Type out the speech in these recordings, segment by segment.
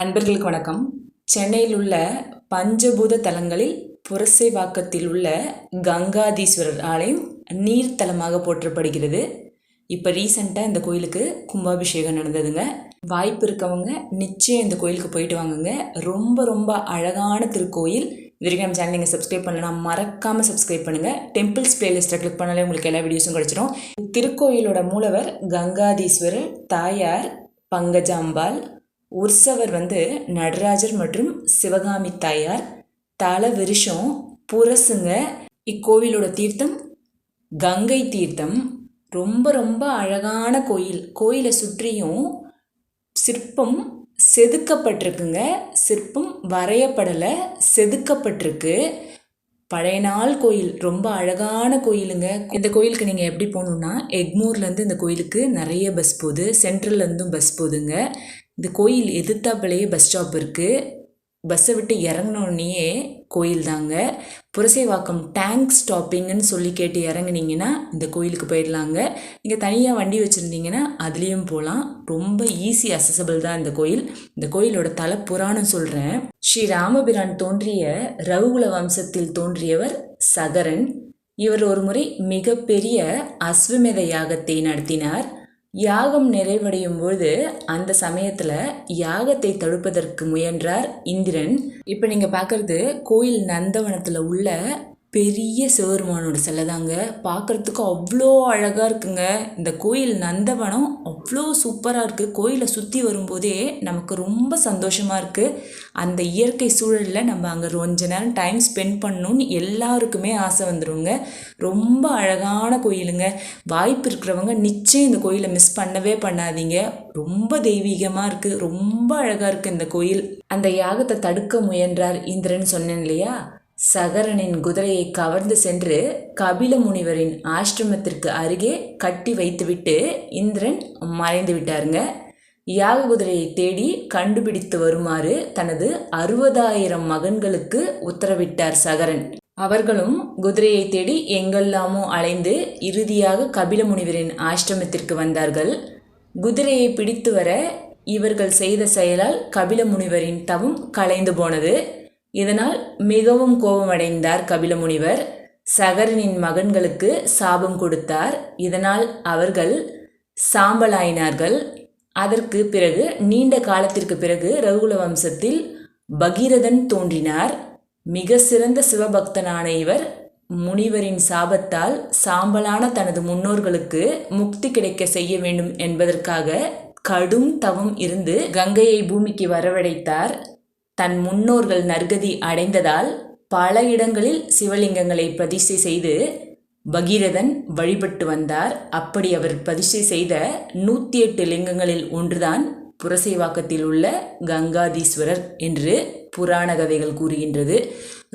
நண்பர்களுக்கு வணக்கம். சென்னையில் உள்ள பஞ்சபூத தலங்களில் புரசைவாக்கத்தில் உள்ள கங்காதீஸ்வரர் ஆலயம் நீர்த்தலமாக போற்றப்படுகிறது. இப்போ ரீசெண்டாக இந்த கோயிலுக்கு கும்பாபிஷேகம் நடந்ததுங்க. வாய்ப்பு இருக்கவங்க நிச்சயம் இந்த கோயிலுக்கு போயிட்டு வாங்குங்க. ரொம்ப ரொம்ப அழகான திருக்கோயில். இது நம்ம சேனல் நீங்கள் சப்ஸ்கிரைப் பண்ணலன்னா மறக்காமல் சப்ஸ்கிரைப் பண்ணுங்கள் டெம்பிள்ஸ் பிளேலிஸ்ட்டை கிளிக் பண்ணாலே உங்களுக்கு எல்லா வீடியோஸும் கிடச்சிரும். திருக்கோயிலோட மூலவர் கங்காதீஸ்வரர் தாயார் பங்கஜாம்பாள் உற்சவர் வந்து நடராஜர் மற்றும் சிவகாமி தாயார் தல விருஷம் புரசுங்க இக்கோவிலோட தீர்த்தம் கங்கை தீர்த்தம். ரொம்ப ரொம்ப அழகான கோயில். கோயிலை சுற்றியும் சிற்பம் செதுக்கப்பட்டிருக்குங்க. சிற்பம் வரையப்படலை செதுக்கப்பட்டிருக்கு. பழைய நாள் கோயில். ரொம்ப அழகான கோயிலுங்க. இந்த கோயிலுக்கு நீங்கள் எப்படி போகணுன்னா எக்மூர்லேருந்து இந்த கோயிலுக்கு நிறைய பஸ் போகுது. சென்ட்ரல்லேருந்தும் பஸ் போகுதுங்க. இந்த கோயில் எதிர்த்தாப்பிலேயே பஸ் ஸ்டாப் இருக்குது பஸ்ஸை விட்டு இறங்கினோடனேயே கோயில் தாங்க. புரசைவாக்கம் டேங்க் ஸ்டாப்பிங்குன்னு சொல்லி கேட்டு இறங்குனீங்கன்னா இந்த கோயிலுக்கு போயிடலாங்க. நீங்கள் தனியாக வண்டி வச்சுருந்தீங்கன்னா அதுலேயும் போகலாம் ரொம்ப ஈஸி அசசபிள் தான் இந்த கோயில். இந்த கோயிலோட தலை புராணம் சொல்கிறேன் ஸ்ரீ ராமபிரான் தோன்றிய ரகுகுல வம்சத்தில் தோன்றியவர் சகரன். இவர் ஒரு முறை மிகப்பெரிய அஸ்வமேத யாகத்தை நடத்தினார். யாகம் நிறைவடையும் பொழுது அந்த சமயத்தில் யாகத்தை தடுப்பதற்கு முயன்றார் இந்திரன். இப்போ நீங்கள் பார்க்குறது கோயில் நந்தவனத்தில் உள்ள பெரிய சிவருமானோட சிலை தாங்க பார்க்குறதுக்கு அவ்வளோ அழகாக இருக்குங்க. இந்த கோயில் நந்தவனம் அவ்வளோ சூப்பராக இருக்குது கோயிலை சுற்றி வரும்போதே நமக்கு ரொம்ப சந்தோஷமாக இருக்குது அந்த இயற்கை சூழலில் நம்ம அங்கே கொஞ்ச நேரம் டைம் ஸ்பெண்ட் பண்ணணும்னு எல்லாருக்குமே ஆசை வந்துடுங்க ரொம்ப அழகான கோயிலுங்க. வாய்ப்பு இருக்கிறவங்க நிச்சயம் இந்த கோயிலை மிஸ் பண்ணவே பண்ணாதீங்க. ரொம்ப தெய்வீகமாக இருக்குது ரொம்ப அழகாக இருக்குது இந்த கோயில். அந்த யாகத்தை தடுக்க முயன்றார் இந்திரன் சொன்னேன் இல்லையா? சகரனின் குதிரையை கவர்ந்து சென்று கபில முனிவரின் ஆசிரமத்திற்கு அருகே கட்டி வைத்துவிட்டு இந்திரன் மறைந்து விட்டாருங்க. யாக குதிரையை தேடி கண்டுபிடித்து வருமாறு தனது அறுபதாயிரம் மகன்களுக்கு உத்தரவிட்டார் சகரன். அவர்களும் குதிரையை தேடி எங்கெல்லாமோ அலைந்து இறுதியாக கபில முனிவரின் ஆசிரமத்திற்கு வந்தார்கள். குதிரையை பிடித்து வர இவர்கள் செய்த செயலால் கபில முனிவரின் தவம் கலைந்து போனது. இதனால் மிகவும் கோபமடைந்தார் கபில முனிவர். சகரனின் மகன்களுக்கு சாபம் கொடுத்தார். இதனால் அவர்கள் சாம்பலாயினார்கள். அதற்கு பிறகு நீண்ட காலத்திற்கு பிறகு ரகுல வம்சத்தில் பகீரதன் தோன்றினார். மிக சிறந்த சிவபக்தனான இவர் முனிவரின் சாபத்தால் சாம்பலான தனது முன்னோர்களுக்கு முக்தி கிடைக்க செய்ய வேண்டும் என்பதற்காக கடும் தவம் இருந்து கங்கையை பூமிக்கு வரவழைத்தார். தன் முன்னோர்கள் நற்கதி அடைந்ததால் பல இடங்களில் சிவலிங்கங்களை பிரதிஷ்டை செய்து பகீரதன் வழிபட்டு வந்தார். அப்படி அவர் பிரதிஷ்டை செய்த நூற்றி எட்டு லிங்கங்களில் ஒன்றுதான் புரசைவாக்கத்தில் உள்ள கங்காதீஸ்வரர் என்று புராண கதைகள் கூறுகின்றது.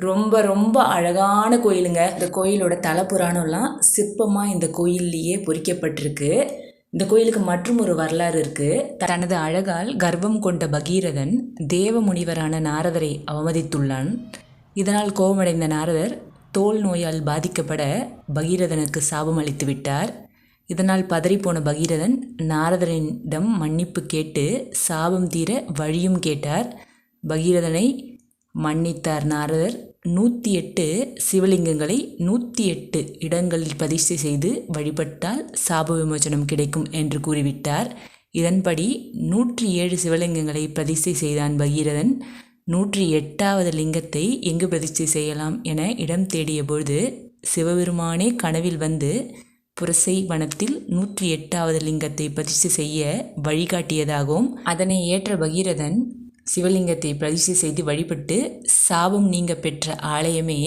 ரொம்ப ரொம்ப அழகான கோயிலுங்க. இந்த கோயிலோட தல புராணம்லாம் சிற்பமாக இந்த கோயில்லையே பொறிக்கப்பட்டிருக்கு. இந்த கோயிலுக்கு மற்றும் ஒரு வரலாறு இருக்கு. தனது அழகால் கர்வம் கொண்ட பகீரதன் தேவ முனிவரான நாரதரை அவமதித்துள்ளான். இதனால் கோபமடைந்த நாரதர் தோல் நோயால் பாதிக்கப்பட பகீரதனுக்கு சாபம் அளித்து விட்டார். இதனால் பதறிப்போன பகீரதன் நாரதரிடம் மன்னிப்பு கேட்டு சாபம் தீர வழியும் கேட்டார். பகீரதனை மன்னித்தார் நாரதர். நூற்றி எட்டு சிவலிங்கங்களை நூற்றி எட்டு இடங்களில் பிரதிஷ்டை செய்து வழிபட்டால் சாப விமோச்சனம் கிடைக்கும் என்று கூறிவிட்டார். இதன்படி நூற்றி ஏழு சிவலிங்கங்களை பிரதிஷ்டை செய்தான் பகீரதன். நூற்றி எட்டாவது லிங்கத்தை எங்கு பிரதிஷ்டை செய்யலாம் என இடம் தேடிய பொழுது சிவபெருமானே கனவில் வந்து புரசை வனத்தில் நூற்றி எட்டாவது லிங்கத்தை பிரதிஷ்டை செய்ய வழிகாட்டியதாகவும் அதனை ஏற்ற பகீரதன் சிவலிங்கத்தை பிரதிஷ்டை செய்து வழிபட்டு சாபம் நீங்க பெற்ற ஆலயமே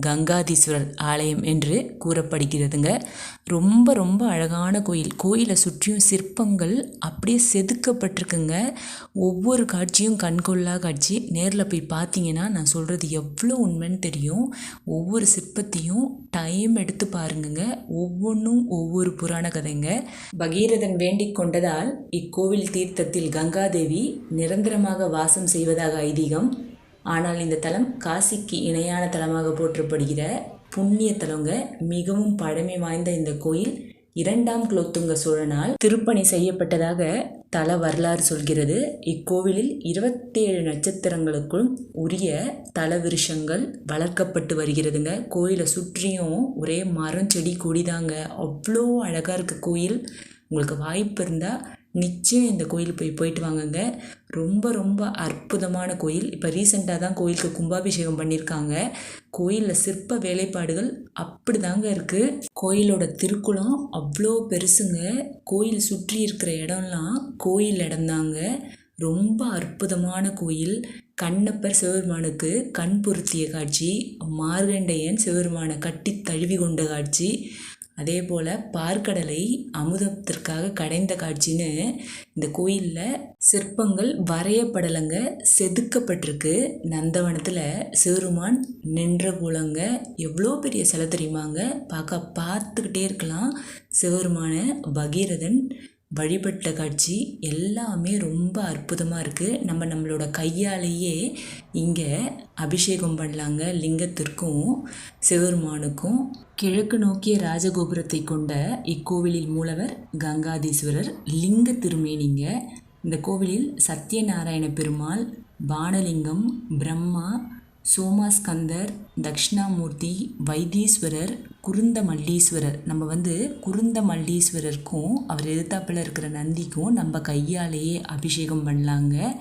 கங்காதீஸ்வரர் ஆலயம் என்று கூறப்படுகிறதுங்க. ரொம்ப ரொம்ப அழகான கோயில். கோயிலை சுற்றியும் சிற்பங்கள் அப்படியே செதுக்கப்பட்டிருக்குங்க. ஒவ்வொரு காட்சியும் கண்கொள்ளா காட்சி. நேரில் போய் பார்த்தீங்கன்னா நான் சொல்கிறது எவ்வளோ உண்மைன்னு தெரியும். ஒவ்வொரு சிற்பத்தையும் டைம் எடுத்து பாருங்கங்க. ஒவ்வொன்றும் ஒவ்வொரு புராண கதைங்க. பகீரதன் வேண்டிக் கொண்டதால் இக்கோவில் தீர்த்தத்தில் கங்காதேவி நிரந்தரமாக வாசம் செய்வதாக ஐதீகம் ஆனால் இந்த தலம் காசிக்கு இணையான தலமாக போற்றப்படுகிற புண்ணிய தலங்க மிகவும் பழமை வாய்ந்த இந்த கோயில் இரண்டாம் குலோத்துங்க சோழனால் திருப்பணி செய்யப்பட்டதாக தல வரலாறு சொல்கிறது. இக்கோவிலில் இருபத்தேழு நட்சத்திரங்களுக்கும் உரிய தல விருஷங்கள் வளர்க்கப்பட்டு வருகிறதுங்க. கோயிலை சுற்றியும் ஒரே மரம் செடி கொடிதாங்க அவ்வளோ அழகாக இருக்குது கோயில். உங்களுக்கு வாய்ப்பு இருந்தால் நிச்சயம் இந்த கோயில் போய் போயிட்டு வாங்கங்க. ரொம்ப ரொம்ப அற்புதமான கோயில். இப்போ ரீசெண்டாக தான் கோயிலுக்கு கும்பாபிஷேகம் பண்ணியிருக்காங்க கோயிலில் சிற்ப வேலைப்பாடுகள் அப்படி தாங்க இருக்குது கோயிலோட திருக்குளம் அவ்வளோ பெருசுங்க. கோயில் சுற்றி இருக்கிற இடம்லாம் கோயில் இடம்தாங்க. ரொம்ப அற்புதமான கோயில். கண்ணப்பர் சிவபெருமானுக்கு கண் பொருத்திய காட்சி. மார்கண்டையன் சிவபெருமானை கட்டி தழுவி கொண்ட காட்சி. அதே போல் பார்க்கடலை அமுதத்திற்காக கடைந்த காட்சின்னு இந்த கோயிலில் சிற்பங்கள் வரையப்படலைங்க செதுக்கப்பட்டிருக்கு. நந்தவனத்தில் சிவருமான் நின்ற போலங்க எவ்வளோ பெரிய சிலை தெரியுமாங்க? பார்க்க பார்த்துக்கிட்டே இருக்கலாம். சிவருமான பகீரதன் வழிபட்ட காட்சி எல்லாமே ரொம்ப அற்புதமாக இருக்குது நம்ம நம்மளோட கையாலேயே இங்கே அபிஷேகம் பண்ணலாங்க. லிங்கத்திற்கும் சிவருமானுக்கும் கிழக்கு நோக்கிய ராஜகோபுரத்தை கொண்ட இக்கோவிலில் மூலவர் கங்காதீஸ்வரர். லிங்க திருமேனிங்க. இந்த கோவிலில் சத்யநாராயண பெருமாள் பானலிங்கம் பிரம்மா சோமாஸ்கந்தர் தக்ஷணாமூர்த்தி வைத்தீஸ்வரர் குருந்த மல்லீஸ்வரர் நம்ம வந்து குருந்த மல்லீஸ்வரருக்கும் அவர் எதிர்த்தாப்பில் இருக்கிற நந்திக்கும் நம்ம கையாலேயே அபிஷேகம் பண்ணலாங்க.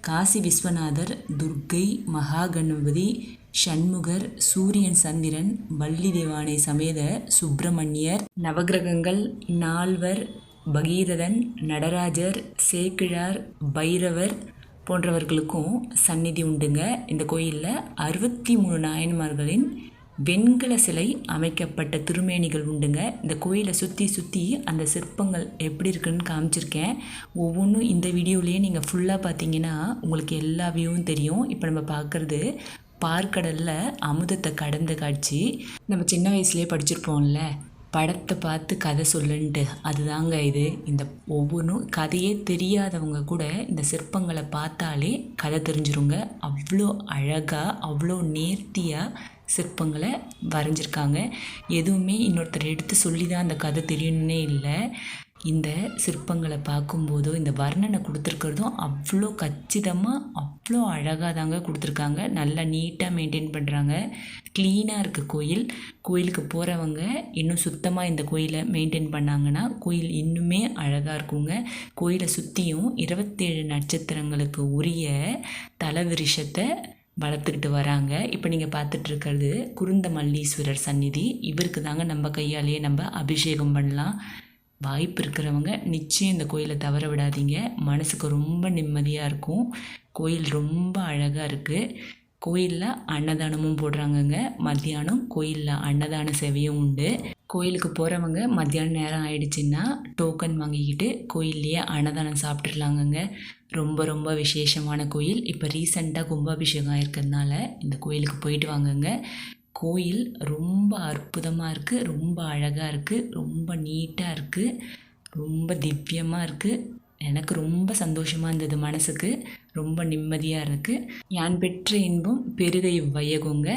காசி விஸ்வநாதர் துர்க்கை மகாகணபதி சண்முகர் சூரியன் சந்திரன் வள்ளி தேவானை சமேத சுப்பிரமணியர் நவகிரகங்கள் நால்வர் பகீரதன் நடராஜர் சேக்கிழார் பைரவர் போன்றவர்களுக்கும் சந்நிதி உண்டுங்க. இந்த கோயிலில் அறுபத்தி மூணு நாயன்மார்களின் வெண்கல சிலை அமைக்கப்பட்ட திருமேனிகள் உண்டுங்க. இந்த கோயிலை சுற்றி சுற்றி அந்த சிற்பங்கள் எப்படி இருக்குன்னு காமிச்சிருக்கேன். ஒவ்வொன்றும் இந்த வீடியோலேயே நீங்கள் ஃபுல்லாக பார்த்தீங்கன்னா உங்களுக்கு எல்லா வியூவும் தெரியும். இப்போ நம்ம பார்க்குறது பார்க்கடலில் அமுதத்தை கடந்த காட்சி. நம்ம சின்ன வயசுலேயே படிச்சிருப்போம்ல. படத்தை பார்த்து கதை சொல்லுன்ட்டு அதுதாங்க இது. இந்த ஒவ்வொன்றும் கதையே தெரியாதவங்க கூட இந்த சிற்பங்களை பார்த்தாலே கதை தெரிஞ்சிருங்க. அவ்வளோ அழகாக அவ்வளோ நேர்த்தியாக சிற்பங்களை வரைஞ்சிருக்காங்க. எதுவுமே இன்னொருத்தர் எடுத்து சொல்லி தான் அந்த கதை தெரியணுன்னே இல்லை. இந்த சிற்பங்களை பார்க்கும்போதோ இந்த வர்ணனை கொடுத்துருக்கிறதும் அவ்வளோ கச்சிதமாக அவ்வளோ அழகாக தாங்க கொடுத்துருக்காங்க. நல்லா நீட்டாக மெயின்டைன் பண்ணுறாங்க க்ளீனாக இருக்குது கோயில். கோயிலுக்கு போகிறவங்க இன்னும் சுத்தமாக இந்த கோயிலை மெயின்டைன் பண்ணாங்கன்னா கோயில் இன்னுமே அழகாக இருக்குங்க. கோயிலை சுற்றியும் இருபத்தேழு நட்சத்திரங்களுக்கு உரிய தலவிருஷத்தை வளர்த்துக்கிட்டு வராங்க. இப்போ நீங்கள் பார்த்துட்ருக்கிறது குருந்த மல்லீஸ்வரர் சந்நிதி. இவருக்கு தாங்க நம்ம கையாலேயே நம்ம அபிஷேகம் பண்ணலாம். வாய்ப்பு இருக்கிறவங்க நிச்சயம் இந்த கோயிலை தவற விடாதீங்க. மனசுக்கு ரொம்ப நிம்மதியாக இருக்கும். கோயில் ரொம்ப அழகாக இருக்குது கோயிலில் அன்னதானமும் போடுறாங்கங்க. மத்தியானம் கோயிலில் அன்னதான சேவையும் உண்டு. கோயிலுக்கு போகிறவங்க மத்தியானம் நேரம் ஆயிடுச்சுன்னா டோக்கன் வாங்கிக்கிட்டு கோயில்லையே அன்னதானம் சாப்பிட்ருலாங்கங்க ரொம்ப ரொம்ப விசேஷமான கோயில். இப்போ ரீசெண்டாக கும்பாபிஷேகம் ஆயிருக்கிறதுனால இந்த கோயிலுக்கு போயிட்டு வாங்கங்க. கோயில் ரொம்ப அற்புதமாக இருக்குது ரொம்ப அழகாக இருக்குது ரொம்ப நீட்டாக இருக்குது ரொம்ப திவ்யமாக இருக்குது எனக்கு ரொம்ப சந்தோஷமாக இருந்தது மனசுக்கு ரொம்ப நிம்மதியாக இருக்குது யான் பெற்ற இன்பம் பெருகை இவ்வையகுங்க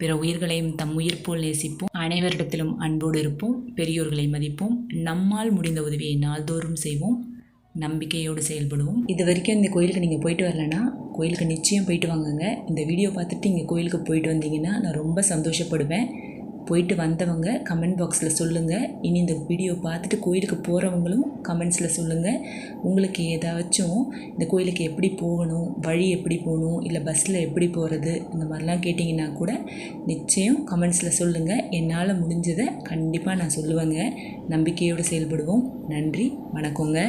பிற உயிர்களையும் தம் உயிர் போல் நேசிப்போம். அனைவரிடத்திலும் அன்போடு இருப்போம் பெரியோர்களை மதிப்போம். நம்மால் முடிந்த உதவியை நாள்தோறும் செய்வோம். நம்பிக்கையோடு செயல்படுவோம். இது வரைக்கும் இந்த கோயிலுக்கு நீங்கள் போயிட்டு வரலன்னா கோயிலுக்கு நிச்சயம் போயிட்டு வாங்குங்க. இந்த வீடியோ பார்த்துட்டு இங்கே கோயிலுக்கு போயிட்டு வந்தீங்கன்னா நான் ரொம்ப சந்தோஷப்படுவேன். போயிட்டு வந்தவங்க கமெண்ட் பாக்ஸில் சொல்லுங்கள் இனி இந்த வீடியோ பார்த்துட்டு கோயிலுக்கு போகிறவங்களும் கமெண்ட்ஸில் சொல்லுங்கள் உங்களுக்கு ஏதாச்சும் இந்த கோயிலுக்கு எப்படி போகணும் வழி எப்படி போகணும் இல்லை பஸ்ஸில் எப்படி போகிறது இந்த மாதிரிலாம் கேட்டிங்கன்னா கூட நிச்சயம் கமெண்ட்ஸில் சொல்லுங்கள் என்னால் முடிஞ்சதை கண்டிப்பாக நான் சொல்லுவேங்க. நம்பிக்கையோடு செயல்படுவோம். நன்றி வணக்கங்க.